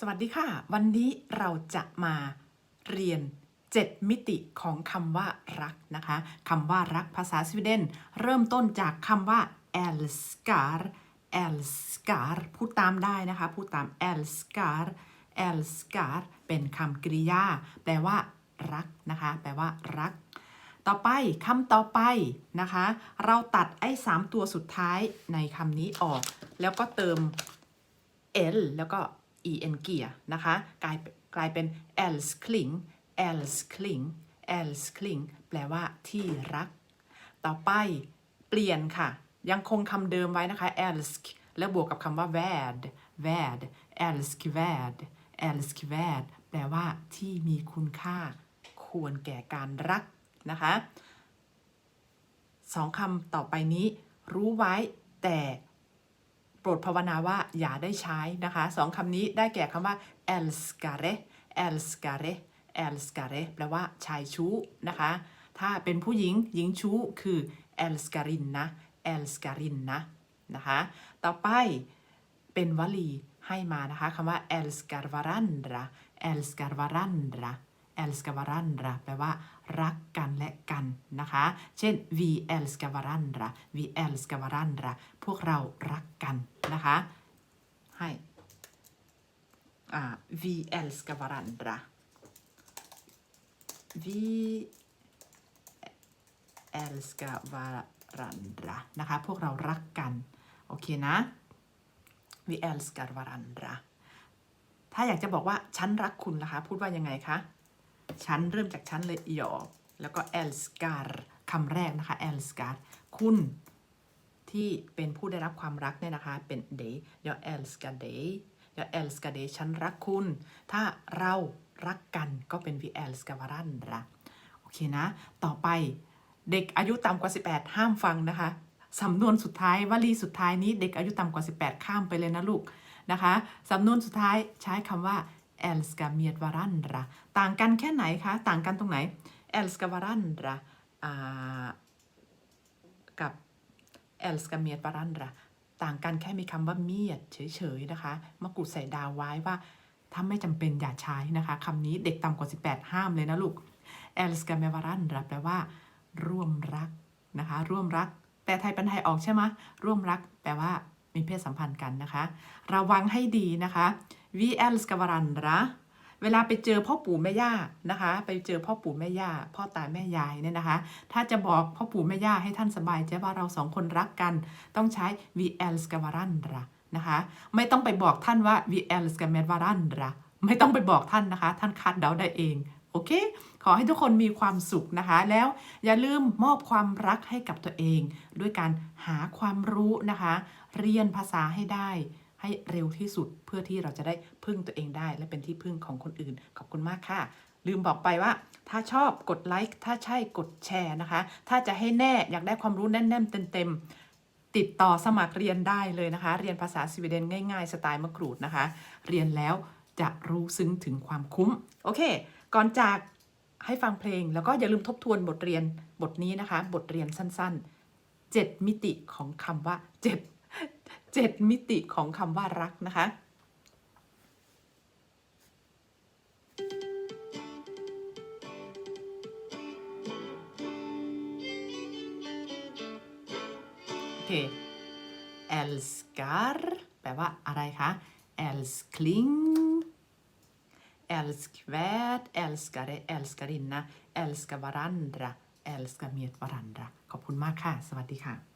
สวัสดีค่ะ วันนี้เราจะมาเรียน 7 มิติของคำว่ารักนะคะคำว่ารักภาษาสวีเดน เริ่มต้นจากคำว่า älskar älskar พูดตามได้นะคะ พูดตาม älskar älskar เป็นคำกริยา แปลว่ารักนะคะ แปลว่ารัก ต่อไปคำต่อไปนะคะ เราตัดไอ้สามตัวสุดท้ายในคำนี้ออก แล้วก็เติม l แล้วก็ en เกียนะคะ กลายกลายเป็น älskling älskling älskling แปลว่าที่รัก ต่อไปเปลี่ยนค่ะ ยังคงคำเดิมไว้นะคะ älsk แล้วบวกกับคำว่า värd värd älskvärd älskvärd แปลว่าที่มีคุณค่า ควรแก่การรักนะคะสองคำต่อไปนี้ รู้ไว้แต่ ปรดภาวนาว่าอย่าได้ใช้นะคะสองคำนี้ได้แก่คำว่า älskare älskare älskare แปลว่าชายชู้นะคะ ถ้าเป็นผู้หญิงหญิงชู้คือ älskarin นะ älskarin นะนะคะ ต่อไปเป็นวลีให้มานะคะคำว่า älskar varandra älskar varandra älskar varandra แปลว่า รักกันและกันนะคะ เช่น vi älskar varandra vi älskar varandra พวกเรารักกันนะคะ ให้ vi älskar varandra vi älskar varandra นะคะ พวกเรารักกัน โอเคนะ vi älskar varandra ถ้าอยากจะบอกว่า ฉันรักคุณล่ะคะ พูดว่ายังไงคะ ฉันเริ่มจากฉันเลยหยอแล้วก็ älskar คำแรกนะคะ älskar คุณที่เป็นผู้ได้รับความรักเนี่ยนะคะ เป็น dig jag älskar dig jag älskar dig ฉันรักคุณ ถ้าเรารักกันก็เป็น vi älskar varandra โอเคนะ ต่อไปเด็กอายุต่ำกว่า 18 ห้ามฟังนะคะสำนวนสุดท้ายวลีสุดท้ายนี้เด็กอายุต่ำกว่า 18 ข้ามไปเลยนะลูกนะคะสำนวนสุดท้ายใช้คำว่า älskar med varandra ต่างกันแค่ไหนคะ ต่างกันตรงไหน älska varandra อ่ากับ älskar med varandra ต่างกันแค่มีคำว่าเมียดเฉยๆนะคะมะกรูดใส่ดาวไว้ว่าถ้าไม่จำเป็นอย่าใช้นะคะคำนี้เด็กต่ำกว่า 18 ห้ามเลยนะลูก älskar med varandra แปลว่า ร่วมรักนะคะ ร่วมรัก แปลไทยเป็นไทยออกใช่ไหมร่วมรัก แปลว่ามีเพศสัมพันธ์กันนะคะ ระวังให้ดีนะคะ vi älskar varandra เวลาไปเจอพ่อปู่แม่ย่านะคะ ไปเจอพ่อปู่แม่ย่าพ่อตาแม่ยายเนี่ยนะคะ ถ้าจะบอกพ่อปู่แม่ย่าให้ท่านสบายใจว่าเราสองคนรักกัน ต้องใช้ vi älskar varandra นะคะ ไม่ต้องไปบอกท่านว่า vi älskar med varandra ไม่ต้องไปบอกท่านนะคะ ท่านคาดเดาได้เองโอเค ขอให้ทุกคนมีความสุขนะคะ แล้วอย่าลืมมอบความรักให้กับตัวเอง ด้วยการหาความรู้นะคะ เรียนภาษาให้ได้ ให้เร็วที่สุดเพื่อที่เราจะได้พึ่งตัวเองได้ และเป็นที่พึ่งของคนอื่น ขอบคุณมากค่ะ ลืมบอกไปว่า ถ้าชอบกดไลค์ถ้าใช่กดแชร์นะคะ ถ้าจะให้แน่อยากได้ความรู้แน่นๆเต็มๆติดต่อสมัครเรียนได้เลยนะคะ เรียนภาษาสวีเดนง่ายๆ สไตล์มะกรูดนะคะ เรียนแล้วจะรู้ซึ้งถึงความคุ้ม โอเค ก่อนจากให้ฟังเพลง แล้วก็อย่าลืมทบทวนบทเรียนบทนี้นะคะ บทเรียนสั้นๆ 7 มิติของคำว่า 7 7 มิติของคำว่ารักนะคะ โอเค älskar แปลว่าอะไรคะ älskling älskvärd älskare älskarinna älska varandra älska med varandra ขอบคุณมากค่ะ สวัสดีค่ะ